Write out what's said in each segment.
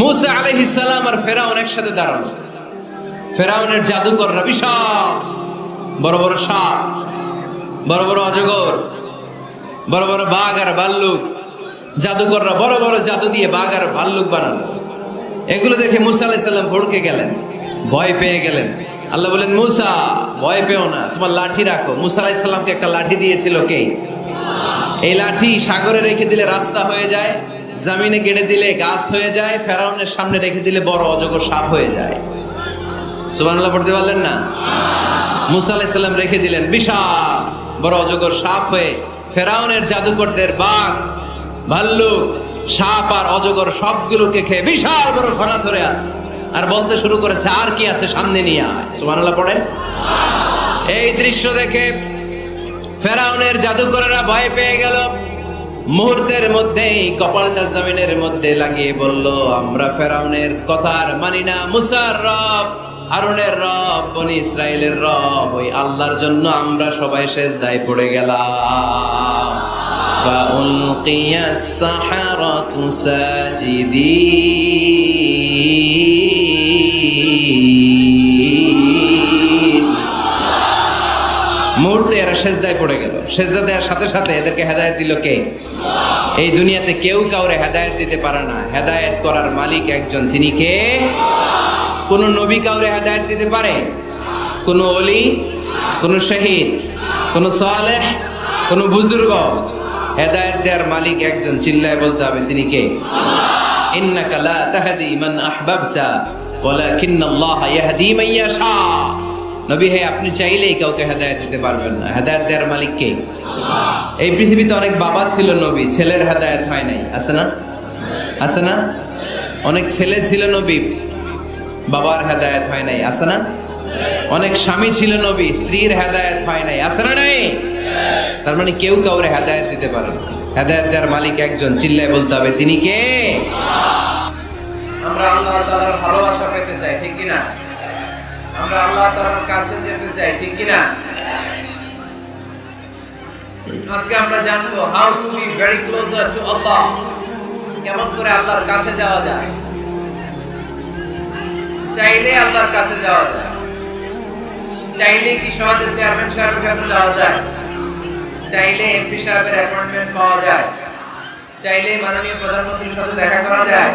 মুসা আলাইহিস সালাম আর ফেরাউন একসাথে দাঁড়ানো ফেরাউনের জাদুকররা বিশাল, বড় বড় সাপ, বড় বড় অজগর, বড় বড় বাঘ আর ভাল্লুক। জাদুকররা বড় বড় জাদু দিয়ে বাঘ আর ভাল্লুক বানানো এগুলো দেখে মুসা আলাইহিস সালাম ভড়কে গেলেন। ভয় পেয়ে গেলেন। আল্লাহ বলেন, মুসা, ভয় পেও না, তোমার লাঠি রাখো। মুসা আলাইহিস সালামকে একটা লাঠি দিয়েছিল কে? এই লাঠি সাগরে রেখে দিলে রাস্তা হয়ে যায়, জামিনে গেড়ে দিলে গাছ হয়ে যায়, ফেরাউনের সামনে রেখে দিলে বড় অজগর সাপ হয়ে যায়। সুবহানাল্লাহ, পড়তে পারলেন না? মুসা আলাইসাল্লাম রেখে দিলেন, বিশাল বড় অজগর সাপ হয়ে ফেরাউনের জাদুকরদের বাঘ, ভাল্লুক, সাপ আর অজগর সবগুলোকে খেয়ে বিশাল বড় ফনা ধরে আছে। আর বলতে শুরু করেছে আর কি আছে সামনে নিয়ে আয় সুবহানাল্লাহ পড়েন এই দৃশ্য দেখে ফেরাউনের জাদুকরেরা ভয় পেয়ে গেল মুহূর্তের মধ্যেই কপালটা জমিনের মধ্যে লাগিয়ে বলল আমরা ফেরাউনের কথা আর মানি না মুসার রব হারুনের রব বনি ইসরায়েলের রব ওই আল্লাহর জন্য আমরা সবাই শেষ দায় পড়ে গেলাম فألقي السحرة ساجدين মুহূর্তে এরা সেজদায় পড়ে গেল। সেজদা দেওয়ার সাথে সাথে এদেরকে হেদায়েত দিল কে? এই দুনিয়াতে কেউ কাউরে হেদায়ত দিতে পারে না। হেদায়েত করার মালিক একজন। তিনি কে? কোন নবী কাউরে হেদায়েত দিতে পারে? কোন অলি কোন শহীদ? কোন সালেহ? কোন বুজুর্গ? হেদায়েত দেওয়ার মালিক একজন। চিল্লায় বলতে হবে, তিনি কে? ইন্নাকা লা তাহদি মান আহবাবতা, ওয়ালাকিন্নাল্লাহ ইয়াহদি মান ইয়াশা। নবী, হে, আপনি চাইলেই কাউকে হেদায়েত দিতে পারবেন না। হেদায়েত দেওয়ার মালিক কে? এই পৃথিবীতে অনেক বাবা ছিল নবী, ছেলের হেদায়েত হয় নাই। আছে না? আছে না? অনেক ছেলে ছিল নবী, বাবার হেদায়েত হয় নাই। আছে না? অনেক স্বামী ছিল নবী, স্ত্রীর হেদায়েত হয় নাই। আছে না নাই? তার মানে কেউ কাউরে হেদায়েত দিতে পারে না। হেদায়েত দেওয়ার মালিক একজন, চিল্লায় বলতে হবে, তিনি কে? আমরা আল্লাহ তাআলার ভালোবাসা পেতে চাই, ঠিক কি না? আমরা আল্লাহ তাআলার কাছে যেতে চাই, ঠিক কি না আজকে আমরা জানব how to be very closer to Allah কেমন করে আল্লাহর কাছে যাওয়া যায়। চাইলে আল্লাহর কাছে যাওয়া যায়। চাইলে কি সহজে চেয়ারম্যান সাহেবের কাছে যাওয়া যায়? চাইলে এমপি সাহেবের অ্যাপয়েন্টমেন্ট পাওয়া যায়। চাইলে মাননীয় প্রধানমন্ত্রীর সাথে দেখা করা যায়।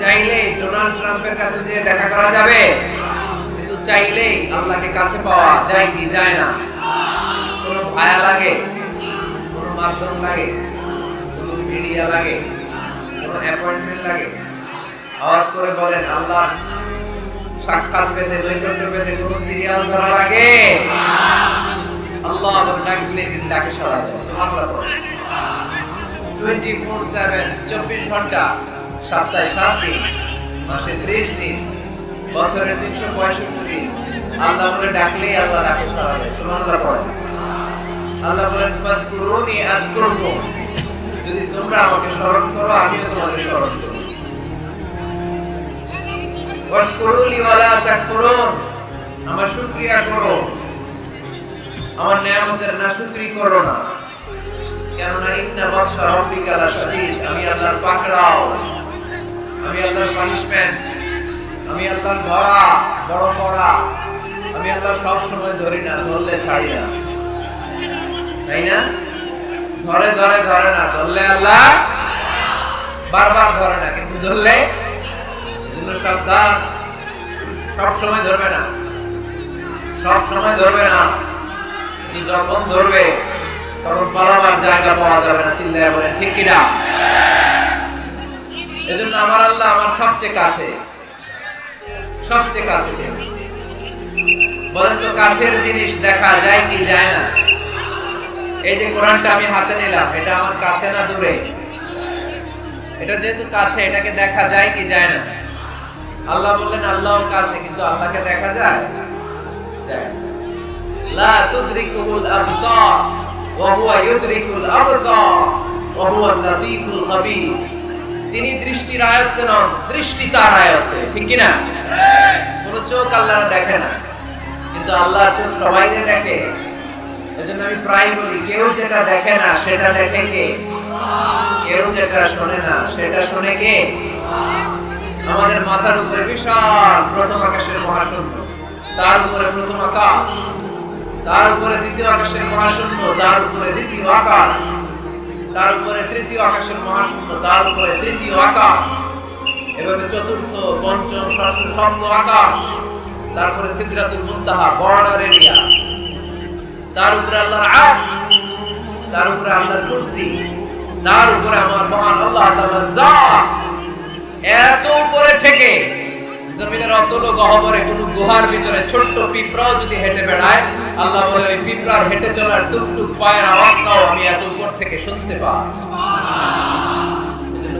চাইলে ডোনাল্ড ট্রাম্পের কাছে যে দেখা করা যাবে। চাইলেই আল্লাহকে কাছে পাওয়া যায় কি যায় না? কোনো ভায়া লাগে? কোনো মাধ্যম লাগে? কোনো মিডিয়া লাগে? কোনো অ্যাপয়েন্টমেন্ট লাগে? আওয়াজ করে বলেন আল্লাহ সাক্ষাৎ পেতে নৈকট্য পেতে কোনো সিরিয়াল ধরা লাগে? আল্লাহ আবার ডাকলে দিন ডাকে সারা দেয় সুবহানাল্লাহ টোয়েন্টি ফোর সেভেন চব্বিশ ঘণ্টা, সপ্তাহে সাত দিন, মাসে ত্রিশ দিন বছরের তিনশো পঁয়ষট্টি দিন আল্লাহ বলে ডাকলেই আল্লাহ ডাকে সারা দেয় সুবহানাল্লাহ পড়ে। আল্লাহ বলেন, ফাজকুরুনি আযকুরকুম। যদি তোমরা আমাকে স্মরণ করো, আমিও তোমাকে স্মরণ আমার করো। আমার না করো না। কেননা আমি আল্লাহর আমি আল্লাহর পানিশমেন্ট। আমি আল্লাহর ধরা বড় পড়া। আমি আল্লাহ সব সময় ধরি না, ধরলে ছাড়ি না। তাই না? ধরে ধরে ধরে না, ধরলে আল্লাহ বারবার ধরে না, কিন্তু ধরলে এজন্য সাবধান। সব সময় ধরবে না। সব সময় ধরবে না। তুমি যখন ধরবে, তখন পালাবার জায়গা পাওয়া যাবে না, চিল্লায় বলেন, ঠিক কিনা এজন্য আমার আল্লাহ আমার সবচেয়ে কাছে। সবচেয়ে কাছে। বলেন তো কাছের জিনিস দেখা যায় কি যায় না? এই যে কোরআনটা আমি হাতে নিলাম, এটা আমার কাছে না দূরে? এটা যেহেতু কাছে, এটাকে দেখা যায় কি যায় না? আল্লাহ বললেন আল্লাহর কাছে, কিন্তু আল্লাহকে দেখা যায়? লা তুদরিকুহুল আবসার, ওয়া হুয়া ইউদরিকুল আবসার, ওয়া হুয়া লাতীফুল খাবীর। তিনি দৃষ্টির আয়ত্তে নন দৃষ্টি তার আয়ত্তে ঠিক। কি না কোন চোখ আল্লাহ দেখে না কিন্তু আল্লাহর চোখ সবাই দেখে। এজন্য আমি প্রায় বলি কেউ যেটা দেখে না সেটা দেখে কে? কেউ যেটা শোনে না সেটা শোনে কে? মাথার উপরে বিশাল প্রথম আকাশের মহাশূন্য তার উপরে প্রথম আকাশ তার উপরে দ্বিতীয় আকাশের মহাশূন্য তার উপরে দ্বিতীয় আকাশ। তার উপরে তৃতীয় আকাশের মহাশূন্য, তার উপরে তৃতীয় আকাশ, এভাবে চতুর্থ, পঞ্চম, ষষ্ঠ, সপ্তম আকাশ, তারপরে সিদ্ধাতুল মুনতাহা, বর্ডার এরিয়া, তার উপরে আল্লাহর আশ তার উপরে আল্লাহর কুরসি, তার উপরে আমার মহান আল্লাহ তাআলার জাত, এত উপরে থেকে জমিনের অতল গহবরে কোনো গুহার ভিতরে ছোট্ট পিঁপড়াও যদি হেঁটে বেড়ায়, আল্লাহ বলে, ওই পিঁপড়ার হেঁটে চলার টুকটুক পায়ের আওয়াজটাও আমি এত উপর থেকে শুনতে পাই।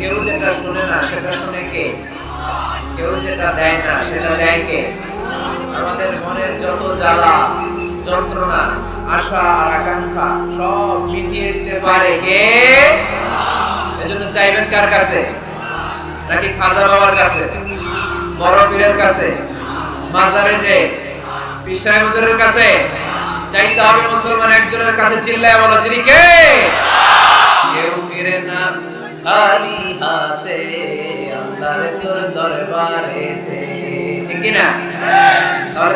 কেউ যেটা শুনে না, সেটা শুনে কে? কেউ যেটা দেয় না, সেটা দেয় কে? আমাদের মনের যত জ্বালা, যন্ত্রণা, আশা আর আকাঙ্ক্ষা সব মিটিয়ে দিতে পারে কে? এজন্য চাইবেন কার কাছে? নাকি খাজা বাবার কাছে? বড় পীরের কাছে, মাজারে যে পিসাই হুজুরের কাছে চাইতে হবে মুসলমান একজনের কাছে চিল্লায় বলো, যিনি কে? কেউ ফিরে না, খালি হাতে, আল্লাহর তোর দরবারেতে। ঠিক কি না?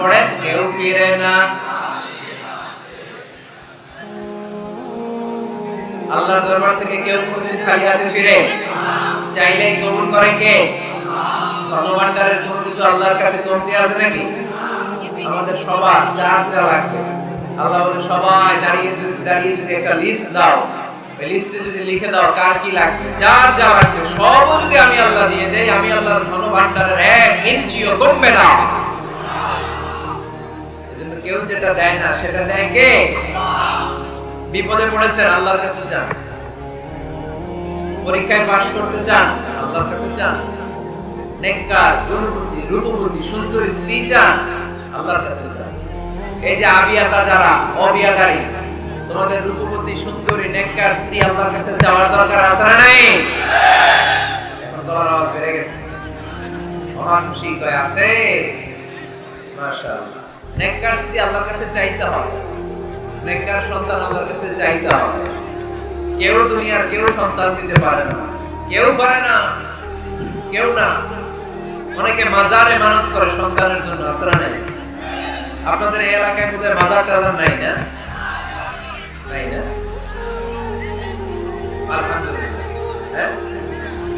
পড়ে কেউ ফিরে না। আল্লাহর দরবার থেকে কেউ কোনদিন খালি হাতে ফিরে চাইলেই কবুল করে কে? ধনভাণ্ডারের কোনো কিছু আল্লাহর কাছে কমতি আছে নাকি? আমাদের সবার চার যা লাগবে। আল্লাহ বলে, সবাই দাঁড়িয়ে দাঁড়িয়ে যদি একটা লিস্ট দাও, ওই লিস্টে যদি লিখে দাও কার কি লাগবে, যার যা লাগবে যদি আমি আল্লাহ দিয়ে দেই, আমি আল্লাহর ধনভাণ্ডারের এক ইঞ্চিও কমবে না। এজন্য কেউ যেটা দেয় না, সেটা দেয় কে? বিপদে পড়েছেন, আল্লাহর কাছে চান পরীক্ষায় পাশ করতে চান, আল্লাহর কাছে চান নেককার গুণবুদ্ধি রূপবুদ্ধি সুন্দর, স্ত্রী চান, আল্লাহর কাছে চান। এই যে আবিয়াতা যারা তোমাদের রূপবুদ্ধি সুন্দরী, নেককার, স্ত্রী আল্লাহর কাছে যাওয়ার দরকার আছে না নাই? এখন আওয়াজ বেড়ে গেছে। খুশি আছে। নেককার, স্ত্রী আল্লাহর কাছে চাইতে হয় নেককার সন্তান আল্লাহর কাছে চাইতে হবে। কেউ দুনিয়ার কেউ সন্তান দিতে পারে না। কেউ পারে না। কেউ না। অনেকে মাজারে মানত করে সন্তানের জন্য আসরা নেই? আপনাদের এই এলাকায় বোধহয় মাজার টাজার নাই না? নাই না? হ্যাঁ?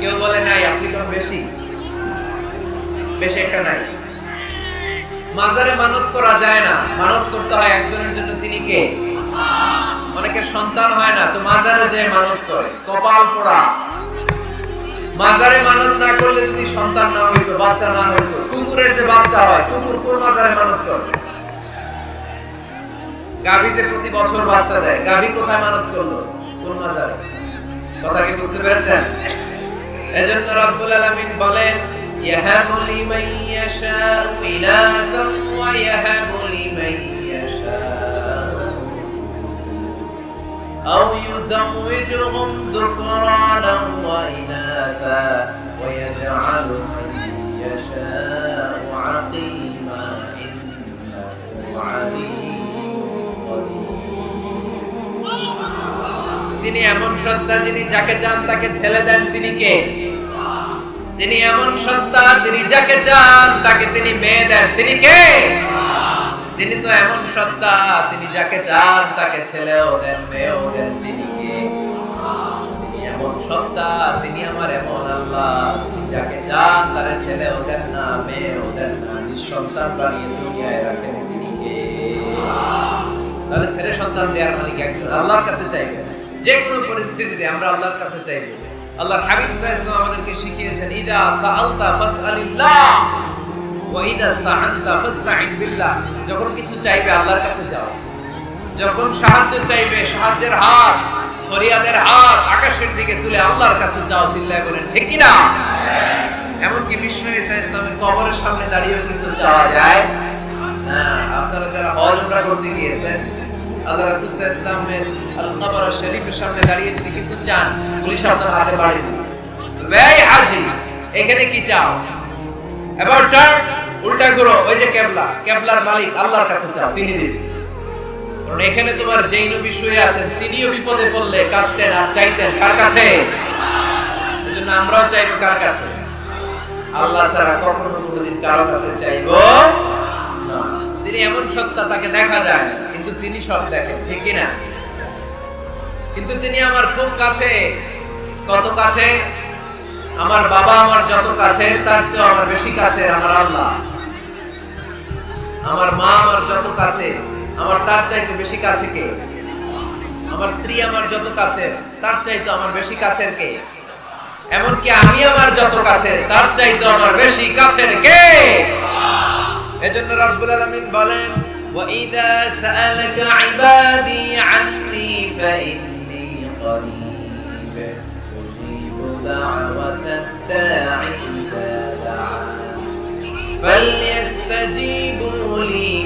কেউ বলে নাই, আপনি কম বেশি। বেশি একটা নাই। মাজারে মানত করা যায় না। মানত করতে হয় একজনের জন্য তিনি কে? অনেকের সন্তান হয় না, তো মাজারে যে মানত করে। কপাল পোড়া। মাজারে মানত না করলে যদি সন্তান না হইতো, বাচ্চা না হইতো, কুকুরের যে বাচ্চা হয়, কুকুর কোন মাজারে মানত করে? গাভী যে প্রতি বছর বাচ্চা দেয়, গাভী কোথায় মানত করল? কোন মাজারে? কথা কি বুঝতে পেরেছেন? এজন্য রব্বুল আলামিন বলেন, ইয়াহাবু লিমান ইয়াশাউ ওয়া ইয়াহাবু লিমান أو يزوجهم ذكرانا وإناثا ويجعل من يشاء عقيما إنه عليم قدير তিনি এমন সত্তা যিনি যাকে চান তাকে ছেলে দেন তিনি কে তিনি এমন সত্তা তিনি যাকে চান তাকে তিনি মেয়ে দেন তিনি কে তিনি তো এমন সত্তা, তিনি যাকে চান তাকে ছেলেও দেন, মেয়েও দেন তিনি এমন সত্তা, তিনি আমার এমন আল্লাহ। যাকে চান তারে ছেলেও দেন না, মেয়েও দেন না। নিঃসন্তান বানিয়ে দুনিয়ায় রাখেন তিনি তাহলে ছেলে সন্তান দেওয়ার মালিক একজন। আল্লাহর কাছে চাইবেন যে কোনো পরিস্থিতিতে আমরা আল্লাহর কাছে চাইব। আল্লাহর হাবিব ওয়াসাল্লাম আমাদেরকে শিখিয়েছেন, ইদা সাআলতা ফাসআলিল্লাহ যখন কিছু চাইবে আল্লাহর কাছে যাও। যখন সাহায্য চাইবে সাহায্যের হাত ফরিয়াদের হাত আকাশের দিকে তুলে আল্লাহর কাছে যাও চিল্লায় বলেন ঠিক কি না এমনকি বিষ্ণু ঈসা ইসলামের কবরের সামনে দাঁড়িয়েও কিছু চাওয়া যায়। হ্যাঁ, আপনারা যারা হজ উমরা করতে গিয়েছেন আল্লাহ রাসূল আল শরীফের সামনে দাঁড়িয়ে যদি কিছু চান পুলিশ আপনার হাতে বাড়ি দিবে। এই হাজি এখানে কি চাও? এবার টার্ন উল্টা করো ওই যে কেবলা কেবলার মালিক আল্লাহর কাছে চাও তিনি দিবেন কারণ এখানে তোমার যেই নবী শুয়ে আছেন তিনিও বিপদে পড়লে কাঁদতেন আর চাইতেন কার কাছে? আমরাও চাইব কার কাছে? আল্লাহ ছাড়া কখনো কোনোদিন কারও কাছে না। তিনি এমন সত্তা তাকে দেখা যায় না, কিন্তু তিনি সব দেখেন ঠিক কিনা? কিন্তু তিনি আমার খুব কাছে। কত কাছে? আমার বাবা আমার যত কাছে তার চেয়ে আমার বেশি কাছে আমার আল্লাহ। আমার মা আমার যত কাছে আমার তার চাইতে বেশি কাছে কে আমার স্ত্রী আমার যত কাছে তার চাইতে আমার বেশি কাছের কে এমনকি আমি আমার যত কাছে তার চাইতে আমার বেশি কাছের কে এজন্য রব্বুল আলামিন বলেন وَإِذَا سَأَلَكَ عِبَادِي عَنِّي فَإِنِّي قَرِيبٌ أُجِيبُ دَعْوَةَ الدَّاعِ إِذَا دَعَانِ فَلْيَسْتَجِيبُوا لِي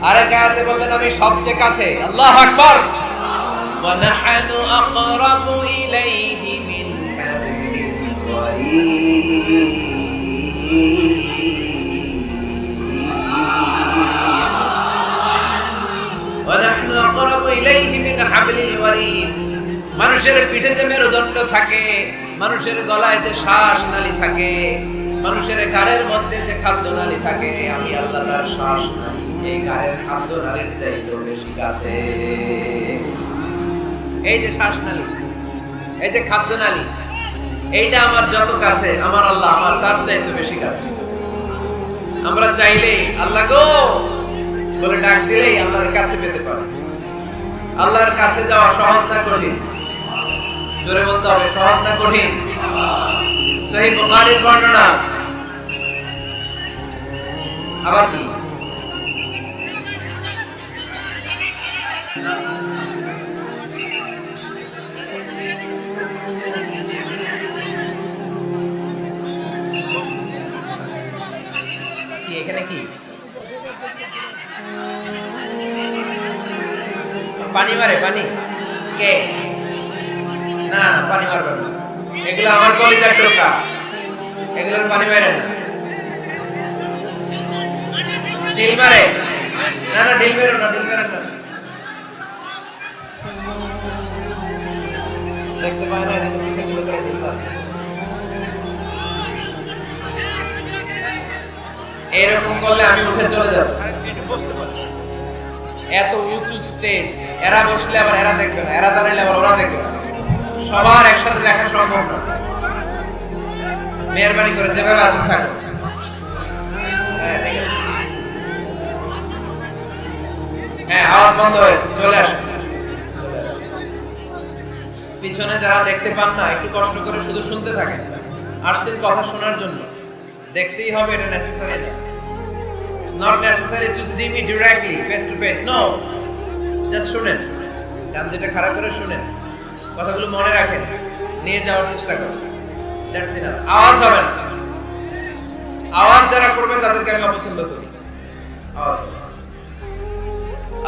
আরেক আয়াতে বললেন আমি সবচেয়ে কাছে আল্লাহ আকবার ونحن أقرب إليه من حبل الوريد ونحن أقرب إليه من حبل الوريد মানুষের পিঠে যে মেরুদণ্ড থাকে মানুষের গলায় যে শ্বাস নালী থাকে মানুষের ঘাড়ের মধ্যে যে খাদ্য নালী থাকে আমি আল্লাহ তার শ্বাস নালী এই খাদ্য নালীর চাইতেও বেশি কাছে। এই যে শ্বাসনালী এই যে খাদ্য নালী, এইটা আমার যত কাছে, আমার আল্লাহ আমার তার চাইতে বেশি কাছে। আমরা চাইলে আল্লাহ গো! বলে ডাক দিলেই আল্লাহর কাছে পেতে পারে। আল্লাহর কাছে যাওয়া সহজ না কঠিন? জোরে বলতে হবে, সহজ না কঠিন? সহি বুখারীর বর্ণনা। আবার কি? কি? পানি মারে, পানি। কে? না, পানি মারবে না। এগুলো আমার কলিজার টোকা। এগুলোর পানি মারে না। ডিল মারে। না না, ডিল মেরো না, ডিল মেরো না। দেখতে পায় না এদিকে পিছনে গুলো করে ডিল মারে। এরকম করলে আমি উঠে চলে যাব। এত উঁচু স্টেজ এরা বসলে আবার এরা দেখবে না এরা দাঁড়াইলে আবার ওরা দেখবে না। সবার একসাথে দেখা সম্ভব না। মেহরবানি করে যেভাবে আছেন থাকো। হ্যাঁ হ্যাঁ আওয়াজ বন্ধ হয়েছে চলে আসেন চলে আসেন। পিছনে যারা দেখতে পান না একটু কষ্ট করে শুধু শুনতে থাকেন। আসছেন কথা শোনার জন্য। দেখতেই হবে এটা নেসেসারি না। It's not necessary to see me directly, face to face. No. Just শুনেন কান যেটা খারাপ করে শুনেন কথাগুলো মনে রাখেন নিয়ে যাওয়ার চেষ্টা করেন দ্যাটস ইনাফ আওয়াজ হবে আওয়াজ যারা করবে তাদেরকে আমি অপছন্দ করি আওয়াজ।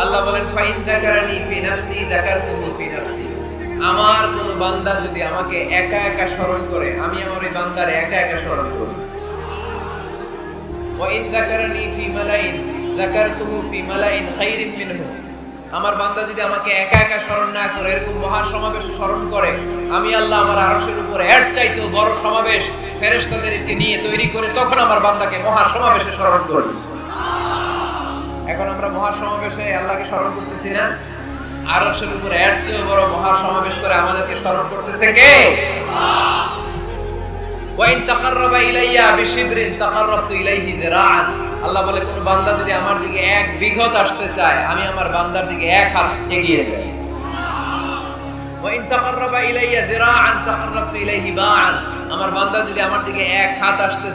আল্লাহ বলেন ফাইন যাকারানি ফি নাফসি যাকারতুহু ফি নাফসি আমার কোন বান্দা যদি আমাকে একা একা স্মরণ করে আমি আমার ওই বান্দারে একা একা স্মরণ করি ওয়াইন যাকারানি ফি মালাইন, যাকারতুহু ফি আমার বান্দা যদি আমাকে একা একা স্মরণ না করে, এরকম মহা সমাবেশে স্মরণ করে, আমি আল্লাহ আমার আরশের উপরে এর চাইতেও বড় সমাবেশ ফেরেশতাদেরকে নিয়ে তৈরি করে, তখন আমার বান্দাকে মহা সমাবেশে স্মরণ করি এখন আমরা মহা সমাবেশে আল্লাহকে স্মরণ করতেছি না? আরশের উপরে এর চেয়েও বড় মহা সমাবেশ করে আমাদেরকে স্মরণ করতেছে কে? ওয়াইন তাকাররাবা ইলাইয়া বিশিবরিন তাকাররাবতু ইলাইহি দিরাআন। আল্লাহ বলে, কোন বান্দা যদি আমার দিকে এক বিঘত আসতে চায়, আমি আমার বান্দার দিকে এক হাত এগিয়ে যাই। ওয়াইন তাকাররাবা ইলাইয়া দিরাআন তাকাররাবতু ইলাইহি বাআন। আমার বান্দা যদি আমার দিকে এক হাত আসতে